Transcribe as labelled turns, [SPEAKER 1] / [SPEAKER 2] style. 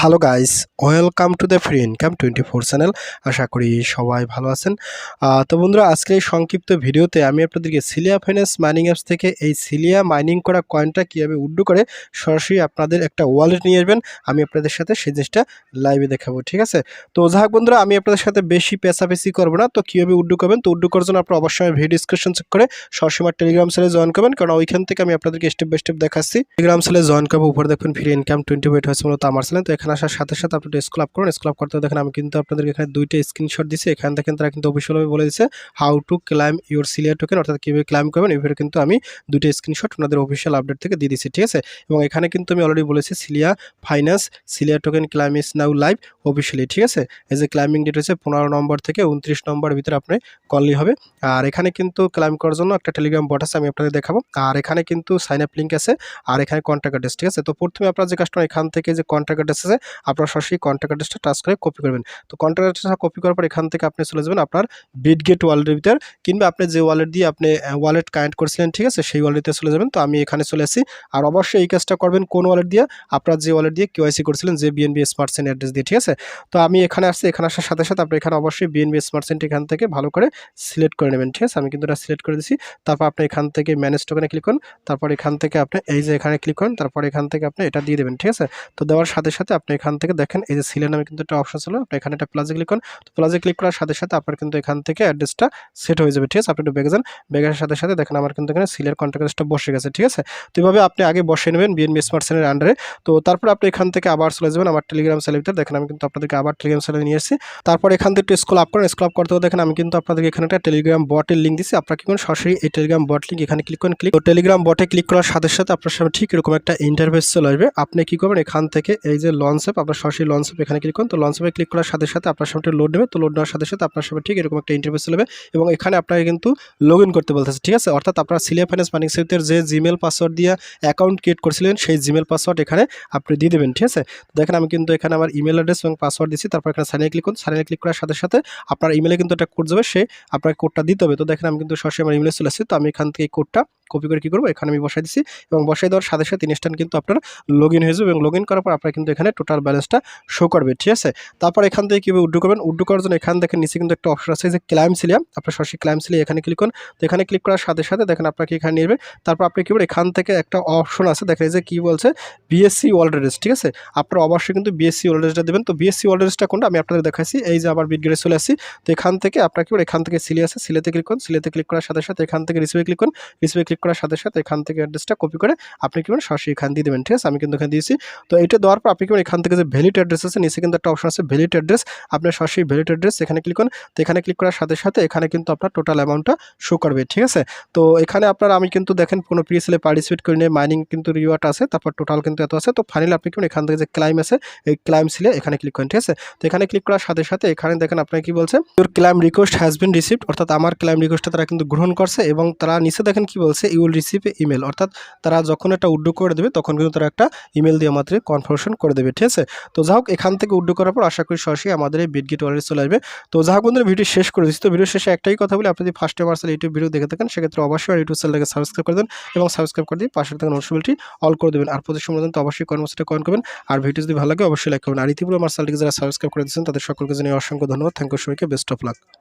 [SPEAKER 1] Hello guys welcome to the free income twenty four channel আশা করি সবাই ভালো আছেন। তো বন্ধুরা, আজকে এই সংক্ষিপ্ত ভিডিওতে আমি আপনাদেরকে সিলিয়া ফাইন্যান্স মাইনিং অ্যাপস থেকে এই সিলিয়া মাইনিং করা কয়েনটা কীভাবে উড্ডু করে সরাসরি আপনাদের একটা ওয়ালেট নিয়ে আসবেন, আমি আপনাদের সাথে সেই জিনিসটা লাইভে দেখাবো, ঠিক আছে? তো যাক বন্ধুরা, আমি আপনাদের সাথে বেশি পেশাপেশি করব না। তো কীভাবে উড্ডু করবেন? তো উড্ডু করার জন্য আপনারা অবশ্যই ভিডিও ডিসক্রিপশন চেক করে সরাসরি আমার টেলিগ্রাম সেলে জয়েন করবেন। কারণ ওইখান থেকে আমি আপনাদেরকে স্টেপ বাই স্টেপ দেখাচ্ছি। টেলিগ্রাম সেলে জয়েন করব, উপরে দেখুন ফ্রি ইনকাম টোয়েন্টি ওয়েট হয়েছে মূলত আমার চ্যানেল তো এখানে আসার সাথে সাথে আপনি স্কুল আপ করুন। স্কুল আপ করতে দেখেন আমি কিন্তু আপনাদেরকে এখানে দুইটা স্ক্রিনশট দিচ্ছি এখান থেকে তারা কিন্তু অফিসিয়ালভাবে বলে দিচ্ছে how to claim your Silia token অর্থাৎ কীভাবে ক্লাইম করবেন। এভাবে কিন্তু আমি দুইটা স্ক্রিনশট ওনাদের অফিসিয়াল আপডেট থেকে দিয়ে দিচ্ছি ঠিক আছে? এবং এখানে কিন্তু আমি অলরেডি বলেছি cilia finance cilia token claim is now live officially ঠিক আছে? এই যে ক্লাইমিং ডেট হচ্ছে পনেরো নম্বর থেকে উনত্রিশ নম্বর ভিতরে আপনি কলই হবে। আর এখানে কিন্তু ক্লাইম করার জন্য একটা টেলিগ্রাম বট আছে, আমি আপনাদের দেখাবো। আর এখানে কিন্তু সাইন আপ লিঙ্ক আছে। আর এখানে কন্ট্যাক্ট অ্যাড্রেস ঠিক আছে? তো প্রথমে আপনার যে কাস্টমার এখান থেকে যে কন্ট্যাক্ট অ্যাড্রেস আছে আপনার সরাসরি কন্ট্যাক্ট অ্যাড্রেসটা টাচ করে কপি করবেন। তো কন্ট্যাক্ট অ্যাড্রেসটা কপি করার পর এখান থেকে আপনি চলে যাবেন আপনার বিটগেট ওয়ালেটের ভিতর, কিংবা আপনি যে ওয়ালেট দিয়ে আপনি ওয়ালেট কানেক্ট করেছিলেন, ঠিক আছে? সেই ওয়ালেটে চলে যাবেন। তো আমি এখানে চলে আসি আর অবশ্যই এই কাজটা করবেন কোন ওয়ালেট দিয়ে? আপনার যে ওয়ালেট দিয়ে কেওয়াইসি করেছিলেন, যে বিএনবি স্মার্ট সেন অ্যাড্রেস দিয়ে, ঠিক আছে? তো আমি এখানে আসছি, এখানে আসার সাথে সাথে আপনি এখানে অবশ্যই বিএনবি স্মার্ট সেন্ট এখান থেকে ভালো করে সিলেক্ট করে নেবেন, ঠিক আছে? আমি কিন্তু এটা সিলেক্ট করে দিচ্ছি তারপর আপনি এখান থেকে ম্যানেজ টোকেনে ক্লিক করুন। তারপর এখান থেকে আপনি এই যে এখানে ক্লিক করুন। তারপর এখান থেকে আপনি এটা দিয়ে দেবেন, ঠিক আছে? তো দেওয়ার সাথে সাথে আপনি এখান থেকে দেখেন, এই যে সিলের নামে কিন্তু একটা অপশন ছিল, আপনি এখানে একটা প্লাজে ক্লিক করুন। তো প্লাজে ক্লিক করার সাথে সাথে আপনার কিন্তু এখান থেকে অ্যাড্রেসটা সেট হয়ে যাবে, ঠিক আছে? আপনি একটু বেগে যান। বেগের সাথে সাথে দেখেন আমার কিন্তু এখানে সিলের কন্ট্যাক্ট বসে গেছে, ঠিক আছে? তো এইভাবে আপনি আগে বসে নেবেন বিএনবি স্মার্ট সেনের আন্ডারে তো তারপর আপনি এখান থেকে আবার চলে যাবেন আমার টেলিগ্রাম সেলের ভিতরে। দেখেন আমি কিন্তু আপনাদেরকে আবার টেলিগ্রাম সেলে নিয়ে এসেছি। তারপর এখান থেকে একটু স্কুল আপ করেন। স্কুল আপ করতে দেখেন আমি কিন্তু আপনাদেরকে এখানে একটা টেলিগ্রাম বটের লিঙ্ক দিচ্ছি আপনারা কি করুন সরাসরি এই টেলিগ্রাম বট লিঙ্ক এখানে ক্লিক করেন ক্লিক তো টেলিগ্রাম বটে ক্লিক করার সাথে সাথে আপনার সামনে ঠিক এরকম একটা ইন্টারফেস চলে আসবে। আপনি কি করবেন? এখান থেকে এই যে লঞ্চ অ্যাপ আপনার সরাসরি লঞ্চ অ্যাপ এখানে ক্লিক করুন। তো লঞ্চ অ্যাপে ক্লিক করার সাথে সাথে আপনার সামনে লোড নেবে। তো লোড নেওয়ার সাথে সাথে আপনার সামনে ঠিক এরকম একটা ইন্টারভিউ চলবে এবং এখানে আপনাকে কিন্তু লগ করতে বলতেছে, ঠিক আছে? অর্থাৎ আপনার সিলিয়া ফাইন্যান্স মানিং সেভিতের যে জিমেল পাসওয়ার্ড দিয়ে অ্যাকাউন্ট ক্রিয়েট করেছিলেন, সেই জিমেল পাসওয়ার্ড এখানে আপনি দিয়ে দেবেন, ঠিক আছে? দেখেন আমি কিন্তু এখানে আমার ইমেল অ্যাড্রেস এবং পাসওয়ার্ড দিচ্ছি তারপর এখানে সাইনে ক্লিক করুন। সাইনে ক্লিক করার সাথে সাথে আপনার ইমেলে কিন্তু একটা কোড যাবে, সে আপনাকে কোডটা দিতে হবে। তো দেখেন আমি কিন্তু সরাসরি আমার ইমেলে চলে আসছি। তো আমি এখান থেকে কোডটা কপি করে কী করব? এখানে আমি বসাই দিচ্ছি এবং বসাই দেওয়ার সাথে সাথে ইনস্ট্যান্ট কিন্তু আপনার লগ ইন হয়ে যাবে এবং লগ ইন করার পর আপনার কিন্তু এখানে টোটাল ব্যালেন্সটা শো করবে, ঠিক আছে? তারপর এখান থেকে কীভাবে উড্ডু করবেন? উড্ডু করার জন্য এখান দেখেন নিচে কিন্তু একটা অপশন আছে যে ক্লাইম সিলিয়াম আপনার সরাসরি ক্লাইম সিলিয়া এখানে ক্লিক করুন। তো এখানে ক্লিক করার সাথে সাথে দেখেন আপনাকে এখানে নিয়ে যাবে। তারপর আপনি কী এখান থেকে একটা অপশন আছে, দেখেন যে কী বলছে? বিএসসি ওয়ার্ল্ড অ্যাড্রেস ঠিক আছে? আপনারা অবশ্যই কিন্তু বিএসসি ওয়ার্ল্ড অ্যাড্রেসটা দেবেন। তো বিএসসি ওয়ার্ল্ড অ্যাড্রেসটা কোনটা? আমি আপনাদের দেখাচ্ছি এই যে আবার বিটগেটে চলে আসি তো এখান থেকে আপনার কি এখান থেকে সিলি আছে সিলেতে ক্লিক করুন। সিলেতে ক্লিক করার সাথে সাথে এখান থেকে রিসিভে ক্লিক করুন। রিসিভে ক্লিক করার সাথে সাথে এখান থেকে অ্যাড্রেসটা কপি করে আপনি কি সরাসরি এখান দিয়ে দেবেন, ঠিক আছে? আমি কিন্তু এখানে দিয়েছি। তো এটা দেওয়ার পর আপনি কি এখান থেকে যে ভ্যালিড অ্যাড্রেস আছে, নিচে কিন্তু একটা অপশন আছে ভ্যালিড অ্যাড্রেস আপনার সরাসরি ভ্যালিড অ্যাড্রেস এখানে ক্লিক করুন। তো এখানে ক্লিক করার সাথে সাথে এখানে কিন্তু আপনার টোটাল অ্যামাউন্টটা শো করবে, ঠিক আছে? তো এখানে আপনার, আমি কিন্তু দেখেন কোনো পিএসএলে পার্টিসিপেট করে নিয়ে মাইনিং কিন্তু রিওয়ার্ড আছে, তারপর টোটাল কিন্তু এত আছে। তো ফাইনালি আপনি কি এখান থেকে যে ক্লাইম আছে, এই ক্লাইম সিলে এখানে ক্লিক করেন, ঠিক আছে? তো এখানে ক্লিক করার সাথে সাথে এখানে দেখেন আপনাকে কি বলছে claim request has been received অর্থাৎ আমার ক্লাইম রিকোয়েস্টটা তারা কিন্তু গ্রহণ করছে এবং তারা নিচে দেখেন কি বলছে ইউ উইল রিসিভ ইমেল অর্থাৎ তারা যখন এটা উড্ডু করে দেবে, তখন কিন্তু তারা একটা ইমেল দিয়ে আমাদের কনফার্মেশন করে দেবে, ঠিক আছে? তো যাই হোক, এখান থেকে উড্ডু করার পর আশা করি সরাসরি আমাদের এই বিটগেট ওয়ালেট চলে আসবে। তো যাই হোক বন্ধুরা, ভিডিও শেষ করে দিচ্ছি। তো ভিডিও শেষে একটাই কথা বলি, আপনি যদি ফার্স্ট টাইম আসলে ইউটিউব ভিডিও দেখে থাকেন, সেক্ষেত্রে অবশ্যই আর ইউটিউব চ্যানেলটাকে সাবস্ক্রাইব করে দেন এবং সাবস্ক্রাইব করে দিয়ে পাশে থাকা নোটিফিকেশনটি অল করে দেবেন। আর প্রতি সময় তো অবশ্যই কর্মসূচিটা কমেন্ট করবেন। আর ভিডিও যদি ভালো লাগে, অবশ্যই লাইক করবেন। আর ইতিপূর্বে আমার যারা সাবস্ক্রাইব করে দিচ্ছেন তাদের সকলকে জানিয়ে অসংখ্য ধন্যবাদ। থ্যাংক ইউ সবাইকে। Best of luck